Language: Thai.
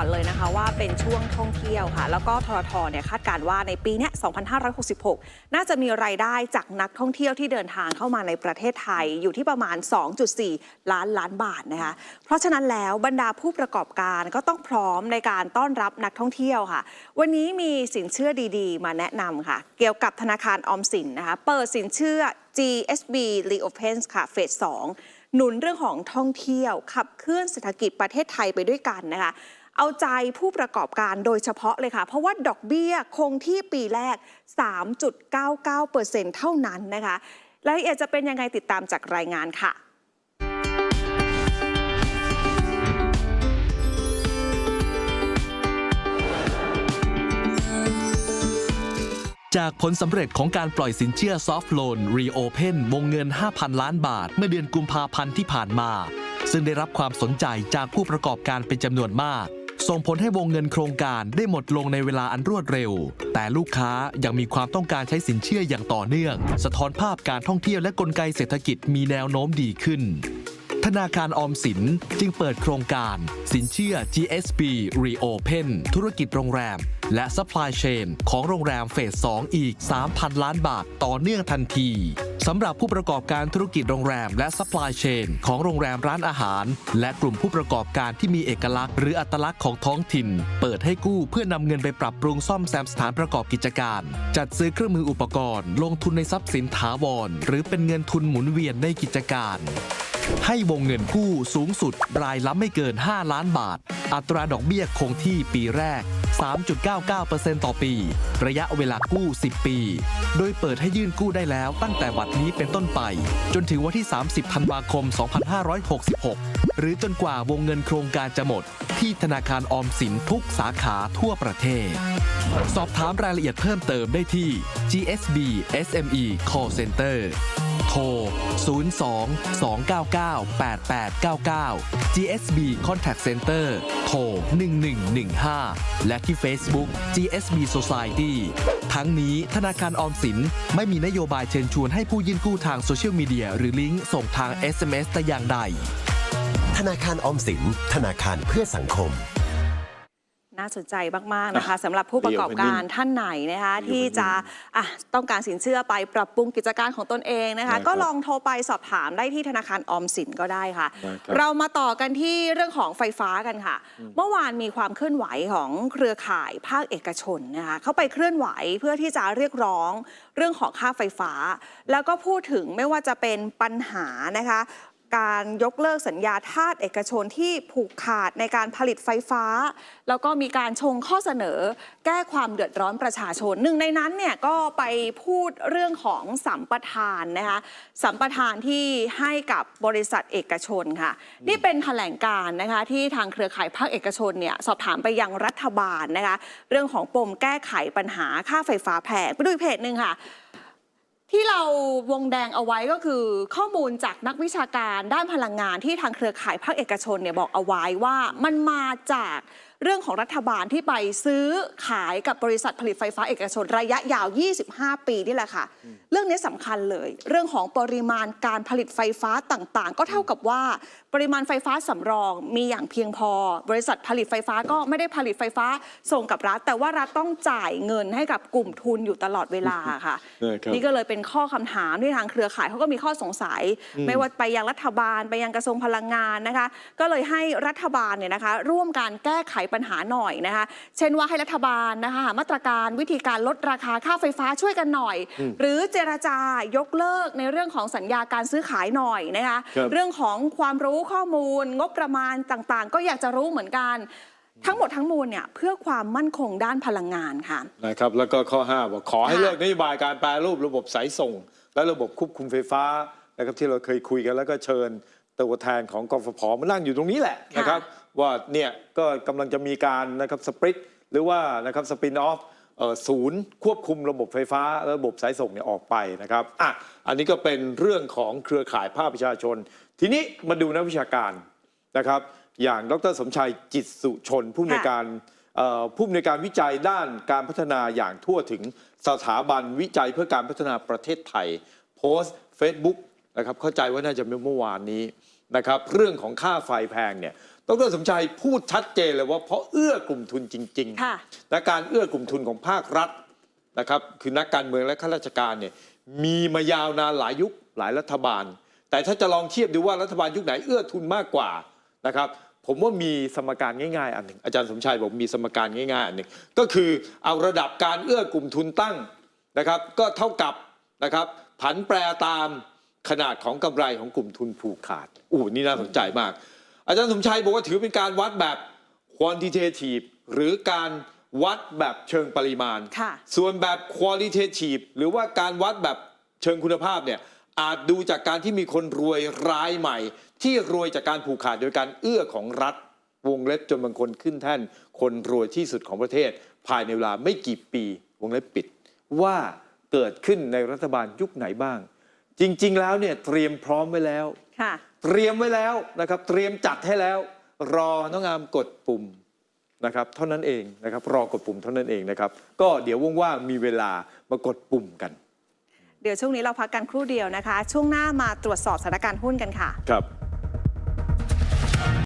อนเลยนะคะว่าเป็นช่วงท่องเที่ยวค่ะ แล้วก็ทรทเนี่ยคาดการว่าในปีนี้2566 น่าจะมีรายได้จากนักท่องเที่ยวที่เดินทางเข้ามาในประเทศไทยอยู่ที่ประมาณ 2.4 ล้านล้านบาทนะคะ เพราะฉะนั้นแล้วบรรดาผู้ประกอบการก็ต้องพร้อมในการต้อนรับนักท่องเที่ยวค่ะ วันนี้มีสินเชื่อดีๆ มาแนะนำค่ะ เกี่ยวกับธนาคารออมสินนะคะเปิดสินเชื่อ GSB Reopen ค่ะเฟส2หนุนเรื่องของท่องเที่ยวขับเคลื่อนเศรษฐกิจประเทศไทยไปด้วยกันนะคะ เอาใจผู้ประกอบการโดยเฉพาะเลยค่ะ เพราะว่าดอกเบี้ยคงที่ปีแรก 3.99%เท่านั้นนะคะรายละเอียดจะเป็นยังไงติดตามจากรายงานค่ะจากผลสำเร็จของการปล่อยสินเชื่อซอฟ t ์โลน Reopen วงเงิน 5,000 ล้านบาท เมื่อเดือนกุมภาพันธ์ที่ผ่านมา ซึ่งได้รับความสนใจจากผู้ประกอบการเป็นจำนวนมาก ส่งผลให้วงเงินโครงการได้หมดลงในเวลาอันรวดเร็ว แต่ลูกค้ายังมีความต้องการใช้สินเชื่ออย่างต่อเนื่อง สะท้อนภาพการท่องเที่ยวและกลไกเศรษฐกิจมีแนวโน้มดีขึ้น ธนาคารออมสินจึงเปิดโครงการ สินเชื่อ GSB Reopen ธุรกิจโรงแรม และ Supply Chain ของโรงแรมเฟส 2 อีก 3,000 ล้านบาทต่อเนื่องทันทีสำหรับผู้ประกอบการธุรกิจโรงแรมและ Supply Chain ของโรงแรมร้านอาหาร และกลุ่มผู้ประกอบการที่มีเอกลักษณ์หรืออัตลักษณ์ของท้องถิ่น เปิดให้กู้เพื่อนำเงินไปปรับปรุงซ่อมแซมสถานประกอบกิจการ จัดซื้อเครื่องมืออุปกรณ์ ลงทุนในทรัพย์สินถาวรหรือเป็นเงินทุนหมุนเวียนในกิจการ ให้วงเงินกู้สูงสุดรายละไม่เกิน 5 ล้านบาท อัตราดอกเบี้ยคงที่ปีแรก 3.99%ต่อปี ระยะเวลากู้ 10 ปี โดยเปิดให้ยื่นกู้ได้แล้วตั้งแต่บัดนี้เป็นต้นไป จนถึงวันที่ 30 ธันวาคม 2566 หรือจนกว่าวงเงินโครงการจะหมด ที่ธนาคารออมสินทุกสาขาทั่วประเทศ สอบถามรายละเอียดเพิ่มเติมได้ที่ GSB SME Call Center โทร 02 299 8899 GSB Contact Center โทร 1115 และที่ Facebook GSB Society ทั้งนี้ธนาคารออมสินไม่มีนโยบายเชิญชวนให้ผู้ยื่นกู้ทางโซเชียลมีเดียหรือลิงก์ส่งทาง SMS แต่อย่างใด ธนาคารออมสิน ธนาคารเพื่อสังคม น่าสนใจมาก ๆ นะคะสำหรับผู้ประกอบการท่านไหนนะคะที่จะอะต้องการสินเชื่อไปปรับปรุงกิจการของตนเองนะคะ ได้ครับก็ลองโทรไปสอบถามได้ที่ธนาคารออมสินก็ได้ค่ะ ได้ครับ เรามาต่อกันที่เรื่องของไฟฟ้ากันค่ะ เมื่อวานมีความเคลื่อนไหวของเครือข่ายภาคเอกชนนะคะเข้าไปเคลื่อนไหวเพื่อที่จะเรียกร้องเรื่องของค่าไฟฟ้า แล้วก็พูดถึงไม่ว่าจะเป็นปัญหานะคะ การยกเลิกสัญญาทาสเอกชนที่ผูกขาดในการผลิตไฟฟ้า แล้วก็มีการชงข้อเสนอ แก้ความเดือดร้อนประชาชนหนึ่งในนั้นเนี่ยก็ไปพูดเรื่องของสัมปทานนะคะสัมปทานที่ให้กับบริษัทเอกชนค่ะ นี่เป็นแถลงการนะคะที่ทางเครือข่ายภาคเอกชนเนี่ยสอบถามไปยังรัฐบาลนะคะเรื่องของปมแก้ไขปัญหาค่าไฟฟ้าแพงไปดูอีกเพจหนึ่งค่ะ ที่เราวงแดงเอาไว้ก็คือข้อมูลจากนักวิชาการด้านพลังงานที่ทางเครือข่ายภาคเอกชนเนี่ยบอกเอาไว้ว่ามันมาจาก เรื่องของรัฐบาลที่ไปซื้อขายกับบริษัทผลิตไฟฟ้าเอกชนระยะยาว 25 ปีนี่แหละค่ะ เรื่องนี้สำคัญเลย เรื่องของปริมาณการผลิตไฟฟ้าต่างๆ ก็เท่ากับว่า ปริมาณไฟฟ้าสำรองมีอย่างเพียงพอ บริษัทผลิตไฟฟ้าก็ไม่ได้ผลิตไฟฟ้าส่งกับรัฐ แต่ว่ารัฐต้องจ่ายเงินให้กับกลุ่มทุนอยู่ตลอดเวลาค่ะนะครับนี่ก็เลยเป็นข้อคำถามที่ทางเครือข่ายเขาก็มีข้อสงสัย ไม่ว่าไปยังรัฐบาลไปยังกระทรวงพลังงานนะคะ ก็เลยให้รัฐบาลเนี่ยนะคะร่วมการแก้ไขปัญหาหน่อยนะคะ เช่นว่าให้รัฐบาลนะคะหามาตรการวิธีการลดราคาค่าไฟฟ้าช่วยกันหน่อย หรือเจรจายกเลิกในเรื่องของสัญญาการซื้อขายหน่อยนะคะครับเรื่องของความรู้ข้อมูล งบประมาณต่างๆ ก็อยากจะรู้เหมือนกันทั้งหมดทั้งมวลเนี่ยเพื่อความมั่นคงด้านพลังงานค่ะนะครับแล้วก็ข้อ5บอกขอให้ค่ะเลิกนโยบายการแปรรูประบบสายส่ง และระบบควบคุมไฟฟ้านะครับที่เราเคยคุยกันแล้วก็เชิญตัวแทนของกฟผมานั่งอยู่ตรงนี้แหละนะครับ ว่าเนี่ยก็กำลังจะมีการนะครับสปริตหรือว่านะครับสปินออฟศูนย์ควบคุมระบบไฟฟ้าและระบบสายส่งเนี่ยออกไปนะครับอะอันนี้ก็เป็นเรื่องของเครือข่ายภาคประชาชน ทีนี้มาดูนักวิชาการนะครับ อย่างดรสมชัยจิตสุชน ผู้อำนวยการเอ่อผู้อำนวยการวิจัยด้านการพัฒนาอย่างทั่วถึงสถาบันวิจัยเพื่อการพัฒนาประเทศไทย โพสต์ Facebook นะครับเข้าใจว่าน่าจะเป็นเมื่อวานนี้นะครับเรื่องของค่าไฟแพงเนี่ย ดรสมชัยพูดชัดเจนเลยว่าเพราะเอื้อกลุ่มทุนจริงค่ะและการเอื้อกลุ่มทุนของภาครัฐนะครับคือนักการเมืองและข้าราชการเนี่ยมีมายาวนานหลายยุคหลายรัฐบาล แต่ถ้าจะลองเทียบดูว่ารัฐบาลยุคไหนเอื้อทุนมากกว่านะครับผมว่ามีสมการง่ายๆ อันหนึ่งอาจารย์สมชัยบอกมีสมการง่ายๆอันหนึ่งก็คือเอาระดับการเอื้อกลุ่มทุนตั้งนะครับก็เท่ากับนะครับผันแปรตามขนาดของกำไรของกลุ่มทุนผูกขาดอู้นี่น่าสนใจมาก อาจารย์สมชัยบอกว่าถือเป็นการวัดแบบ quantitative หรือการวัดแบบเชิงปริมาณค่ะส่วนแบบ qualitative หรือว่าการวัดแบบเชิงคุณภาพเนี่ยอาจดูจากการที่มีคนรวยรายใหม่ ที่รวยจากการผูกขาดโดยการเอื้อของรัฐวงเล็บจนบางคนขึ้นแท่น คนรวยที่สุดของประเทศ ภายในเวลาไม่กี่ปีวงเล็บปิด ว่าเกิดขึ้นในรัฐบาลยุคไหนบ้าง จริง ๆ แล้วเนี่ยเตรียมพร้อมไว้แล้วค่ะ เตรียมไว้แล้วนะครับ เตรียมจัดให้แล้ว รอน้องอามกดปุ่มนะครับ เท่านั้นเองนะครับ รอกดปุ่มเท่านั้นเองนะครับ ก็เดี๋ยวว่างๆมีเวลามากดปุ่มกัน เดี๋ยวช่วงนี้เราพักกันครู่เดียวนะคะ ช่วงหน้ามาตรวจสอบสถานการณ์หุ้นกันค่ะ ครับ